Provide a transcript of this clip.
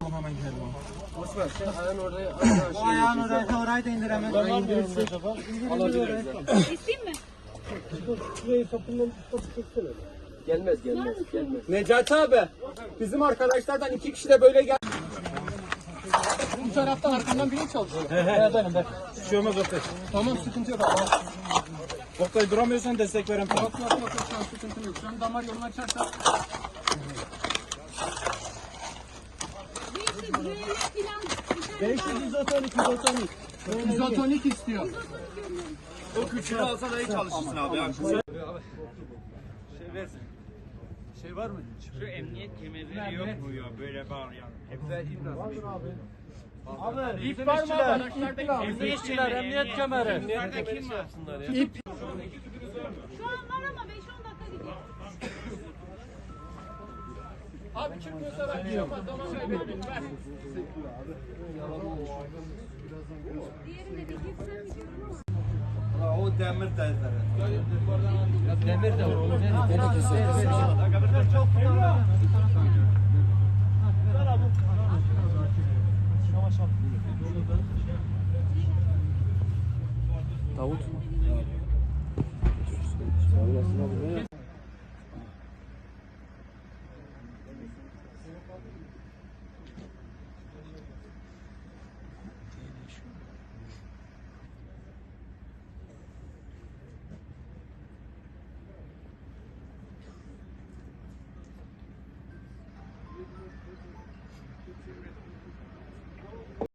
Tamam hemen gidelim abi. Boş ayağın oraya Ayağın oraya, orayı da indir mi? Kapının kapı çeksene. Gelmez, gelmez, gelmez. Necati abi, bizim arkadaşlardan iki kişi de böyle gel. Bu taraftan arkamdan biri çalışıyor. He he. Benim ben. Şey olmaz Oktay. Tamam sıkıntı yok. Oktay duramıyorsan destek verem. Yok yok yok, yok şu an sıkıntı yok. Şu an damar yolunu açarsan 500 izotonik izotonik. İstiyor. O küçüğünü alsan iyi çalışırsın abi. Şey. Şey var mı? Şu emniyet kemerleri yok mu ya böyle bağırıyor. Hepsi imdat. Abi Abi ip var mı arkadaşlar? Emniyetçiler, emniyet kemeri. Emniyet kemeri yapsınlar. İp. Şu an var ama 5-10 Abi çıkmıyorsa ben. Tamam şey benim. Ver. Diğeri de diyorsun? O demir tezleri. Demir de var.